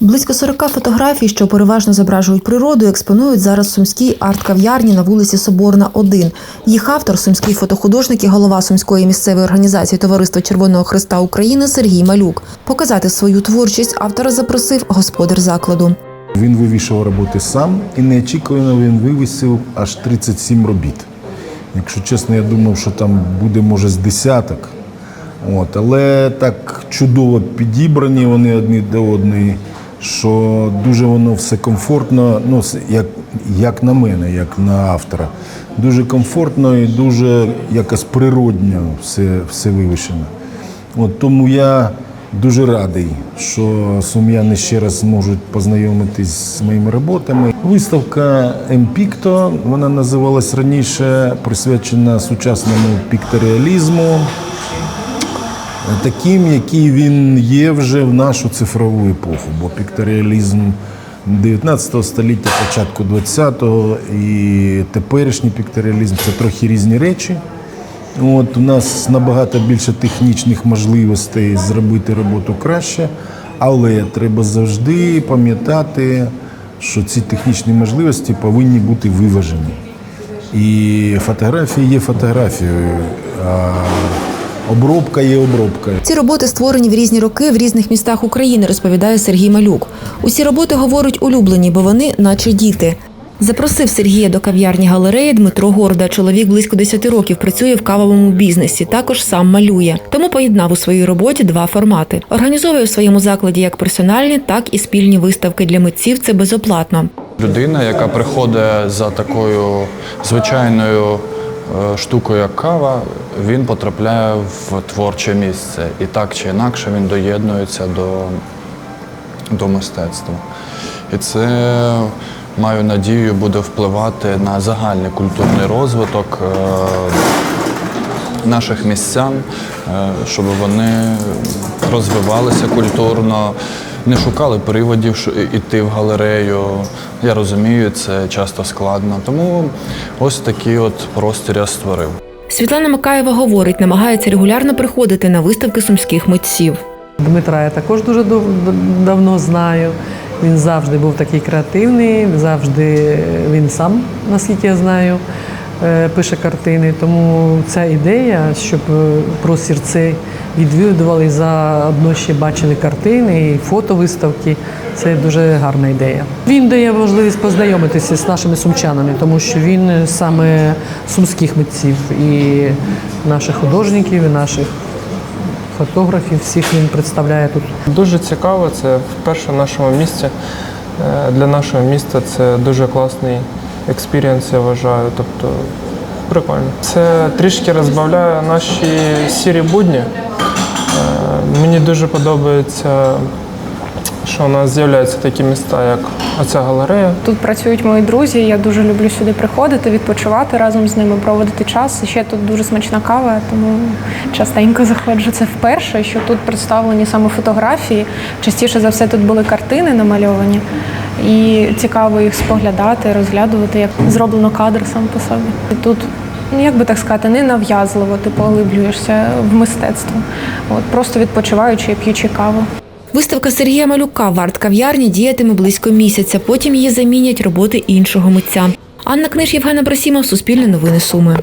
Близько 40 фотографій, що переважно зображують природу, експонують зараз в сумській арт-кав'ярні на вулиці Соборна, 1. Їх автор, сумський фотохудожник і голова сумської місцевої організації Товариства Червоного Христа України Сергій Малюк. Показати свою творчість автора запросив господар закладу. Він вивішав роботи сам і неочікувано він вивісив аж 37 робіт. Якщо чесно, я думав, що там буде може з десяток. От, але так чудово підібрані вони одні до одної, що дуже воно все комфортно, ну, як, як на мене, як на автора. Дуже комфортно і дуже якось природньо все, все вивішено. От тому я дуже радий, що сум'яни ще раз зможуть познайомитись з моїми роботами. Виставка Емпікто, вона називалась раніше, присвячена сучасному пікторіалізму, таким, який він є вже в нашу цифрову епоху, бо пікторіалізм 19 століття, початку 20-го і теперішній пікторіалізм це трохи різні речі. От у нас набагато більше технічних можливостей зробити роботу краще, але треба завжди пам'ятати, що ці технічні можливості повинні бути виважені. І фотографія є фотографією, обробка є обробкою. Ці роботи створені в різні роки в різних містах України, розповідає Сергій Малюк. Усі роботи говорять улюблені, бо вони, наче діти. Запросив Сергія до кав'ярні галереї Дмитро Горда. Чоловік близько 10 років працює в кавовому бізнесі. Також сам малює. Тому поєднав у своїй роботі два формати. Організовує у своєму закладі як персональні, так і спільні виставки для митців. Це безоплатно. Людина, яка приходить за такою звичайною е, штукою, як кава, він потрапляє в творче місце. І так чи інакше він доєднується до, до мистецтва. І це, маю надію, буде впливати на загальний культурний розвиток е, наших містян, е, щоб вони розвивалися культурно, не шукали приводів що- іти в галерею. Я розумію, це часто складно. Тому ось такий от простір я створив. Світлана Макаєва говорить, намагається регулярно приходити на виставки сумських митців. Дмитра я також дуже дов- давно знаю. Він завжди був такий креативний, завжди він сам, наскільки я знаю, пише картини. Тому ця ідея, щоб е, простір цей відвідували і заодно ще бачили картини і фотовиставки. Це дуже гарна ідея. Він дає можливість познайомитися з нашими сумчанами, тому що він саме сумських митців і наших художників, і наших фотографів, всіх він представляє тут. Дуже цікаво, це вперше в нашому місті. Е, Для нашого міста це дуже класний експірієнс, я вважаю. Тобто прикольно. Це трішки розбавляє наші сірі будні. Е, Мені дуже подобається, що у нас з'являються такі міста, як оця галерея. Тут працюють мої друзі. Я дуже люблю сюди приходити, відпочивати разом з ними, проводити час. Ще тут дуже смачна кава, тому частенько заходжу. Це вперше, що тут представлені саме фотографії. Частіше за все тут були картини намальовані, і цікаво їх споглядати, розглядувати, як зроблено кадр сам по собі. Тут. Ну, як би так сказати, не нав'язливо ти поглиблюєшся в мистецтво, от просто відпочиваючи і п'ючи каву. Виставка Сергія Малюка в арт-кав'ярні діятиме близько місяця. Потім її замінять роботи іншого митця. Анна Книж, Євгена Брасімов, Суспільне новини Суми.